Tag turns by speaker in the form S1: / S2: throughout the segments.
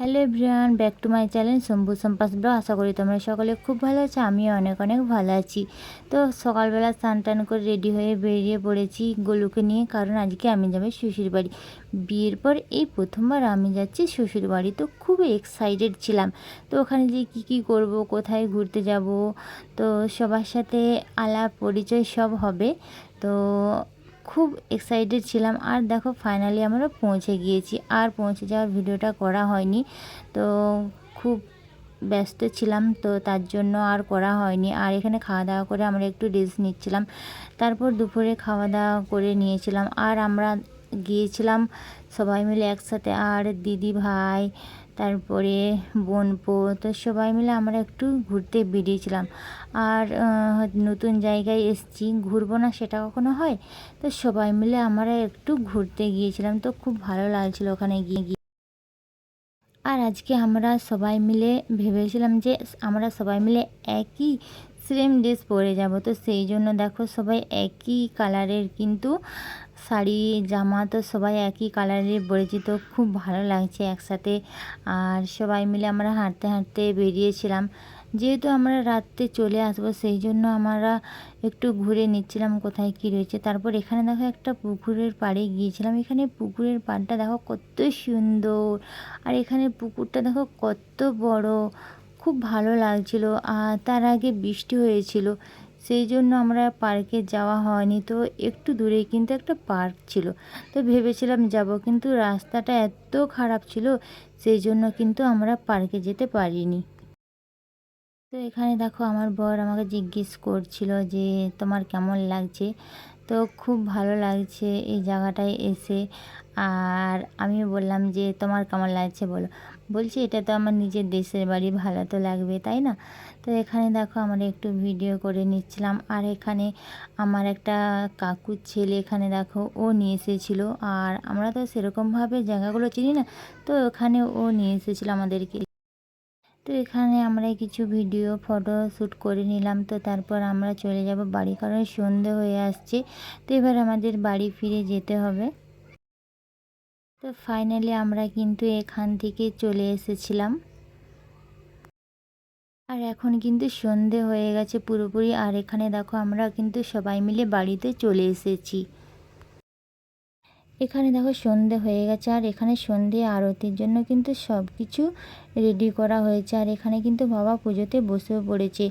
S1: Hello everyone back to my channel Shambhu সম্পাস blog আশা করি তোমরা সকলে খুব ভালো আছো, আমিও অনেক অনেক ভালো আছি। তো সকালবেলা স্নান টান করে রেডি হয়ে বেরিয়ে পড়েছি গোলুকে নিয়ে, কারণ আজকে আমি যাব শ্বশুর বাড়ি। বিয়ের পর এই প্রথমবার আমি যাচ্ছি শ্বশুর বাড়ি, তো খুব এক্সাইটেড ছিলাম। তো ওখানে যে কী কী করব, কোথায় ঘুরতে যাব, তো সবার সাথে আলাপ পরিচয় সব হবে। তো খুব এক্সাইটেড ছিলাম। আর দেখো ফাইনালি আমরা পৌঁছে গিয়েছি। আর পৌঁছে যাওয়ার ভিডিওটা করা হয়নি। তো খুব ব্যস্ত ছিলাম, তো তার জন্য আর করা হয়নি। আর এখানে খাওয়া দাওয়া করে আমরা একটু রেস্ট নিচ্ছিলাম। তারপর দুপুরে খাওয়া দাওয়া করে নিয়েছিলাম। আর আমরা গিয়েছিলাম সবাই মিলে একসাথে, আর দিদি ভাই, তারপরে বোনপো, তো সবাই মিলে আমরা একটু ঘুরতে বেরিয়েছিলাম। আর নতুন জায়গায় এসছি, ঘুরবো না সেটা কখনো হয়? তো সবাই মিলে আমরা একটু ঘুরতে গিয়েছিলাম, তো খুব ভালো লাগছিল ওখানে গিয়ে গিয়ে। আর আজকে আমরা সবাই মিলে ভেবেছিলাম যে আমরা সবাই মিলে একই সেম ড্রেস পরে যাব। তো সেই জন্য দেখো সবাই একই কালারের কিন্তু শাড়ি, জামা তো সবাই একই কালারের পরেছি। তো খুব ভালো লাগছে একসাথে। আর সবাই মিলে আমরা হাঁটতে হাঁটতে বেরিয়েছিলাম। যেহেতু আমরা রাত্রে চলে আসব, সেই জন্য আমরা একটু ঘুরে নিচ্ছিলাম কোথায় কি রয়েছে। তারপর এখানে দেখো একটা পুকুরের পাড়ে গিয়েছিলাম। এখানে পুকুরের পাড়টা দেখো কত সুন্দর। আর এখানে পুকুরটা দেখো কত বড়। খুব ভালো লাগছিল। আর তার আগে বৃষ্টি হয়েছিল, সেই জন্য আমরা পার্কে যাওয়া হয়নি। তো একটু দূরে কিন্তু একটা পার্ক ছিল। তো ভেবেছিলাম যাব, কিন্তু রাস্তাটা এত খারাপ ছিল, সেই জন্য কিন্তু আমরা পার্কে যেতে পারিনি। তো এখানে দেখো, আমার বর আমাকে জিজ্ঞেস করছিল যে, তোমার কেমন লাগছে? তো খুব ভালো লাগছে এই জায়গাটায় এসে। আর আমি বললাম যে, তোমার কেমন লাগছে বলো? বলছি, এটা তো আমার নিজের দেশের বাড়ি, ভালো তো লাগবে, তাই না? তো এখানে দেখো আমার একটু ভিডিও করে নিচ্ছিলাম। আর এখানে আমার একটা কাকুর ছেলে এখানে দেখো, ও নিয়ে এসেছিল। আর আমরা তো সেরকমভাবে জায়গাগুলো চিনি না, তো ওখানে ও নিয়ে এসেছিল আমাদেরকে। তো এখানে আমরা কিছু ভিডিও ফটো শ্যুট করে নিলাম। তো তারপর আমরা চলে যাব বাড়ি, কারণ সন্ধে হয়ে আসছে। তো এবার আমাদের বাড়ি ফিরে যেতে হবে। তো ফাইনালি আমরা কিন্তু এখান থেকে চলে এসেছিলাম। আর এখন কিন্তু সন্ধে হয়ে গেছে পুরোপুরি। আর এখানে দেখো আমরা কিন্তু সবাই মিলে বাড়িতে চলে এসেছি। এখানে দেখো সন্ধে হয়ে গেছে, আর এখানে সন্ধে আরতির জন্য কিন্তু সব কিছু রেডি করা হয়েছে, আর এখানে কিন্তু বাবা পুজোতে বসেও পড়েছে।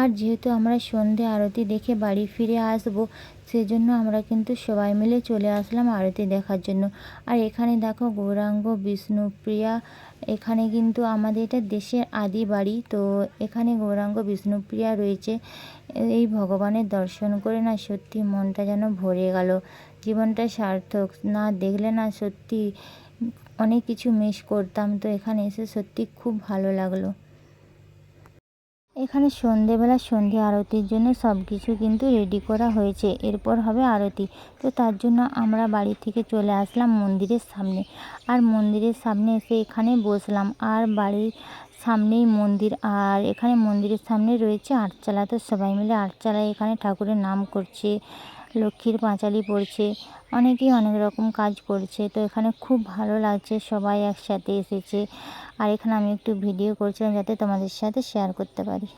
S1: আর যেহেতু আমরা সন্ধে আরতি দেখে বাড়ি ফিরে আসব সেজন্য আমরা কিন্তু সবাই মিলে চলে আসলাম আরতি দেখার জন্য। আর এখানে দেখো গৌরাঙ্গ বিষ্ণুপ্রিয়া এখানে কিন্তু আমাদের এটা দেশের আদি বাড়ি। তো এখানে গৌরাঙ্গ বিষ্ণুপ্রিয়া রয়েছে। এই ভগবানের দর্শন করে না সত্যি মনটা যেন ভরে গেল। জীবনটা সার্থক। না দেখলে না সত্যি অনেক কিছু মিস করতাম। তো এখানে এসে সত্যি খুব ভালো লাগল। এখানে সন্ধেবেলা সন্ধে আরতির জন্য সব কিছু কিন্তু রেডি করা হয়েছে। এরপর হবে আরতি। তো তার জন্য আমরা বাড়ি থেকে চলে আসলাম মন্দিরের সামনে। আর মন্দিরের সামনে এসে এখানে বসলাম। আর বাড়ির সামনেই মন্দির। আর এখানে মন্দিরের সামনে রয়েছে আটচালা। তো সবাই মিলে আটচালায় এখানে ঠাকুরের নাম করছে। লক্ষ্মীর পাঁচালি পড়ছে, অনেকেই অনেক রকম কাজ করছে, তো এখানে খুব ভালো লাগছে সবাই একসাথে এসেছে। আর এখানে আমি একটু ভিডিও করছিলাম যাতে তোমাদের সাথে শেয়ার করতে পারি।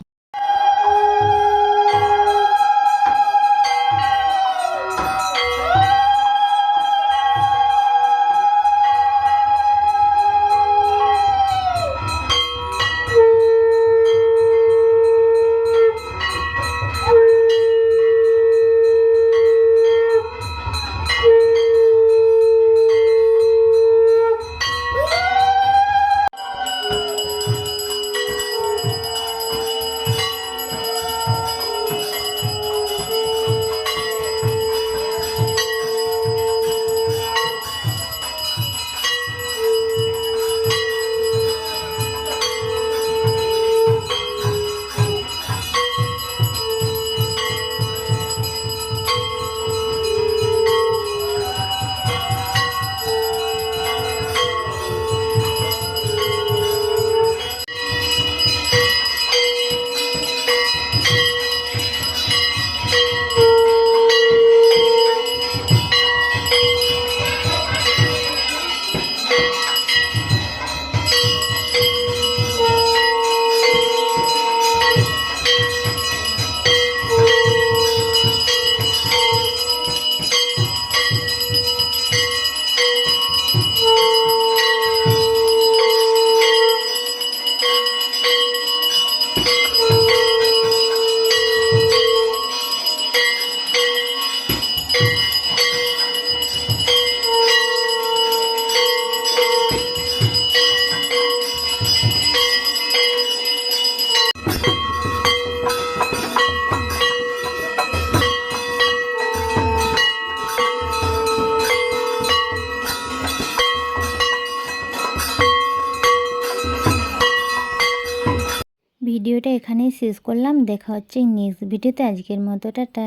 S1: ভিডিওটা এখানেই শেষ করলাম। দেখা হচ্ছে নেক্সট ভিডিওতে আজকের মতো টাটা।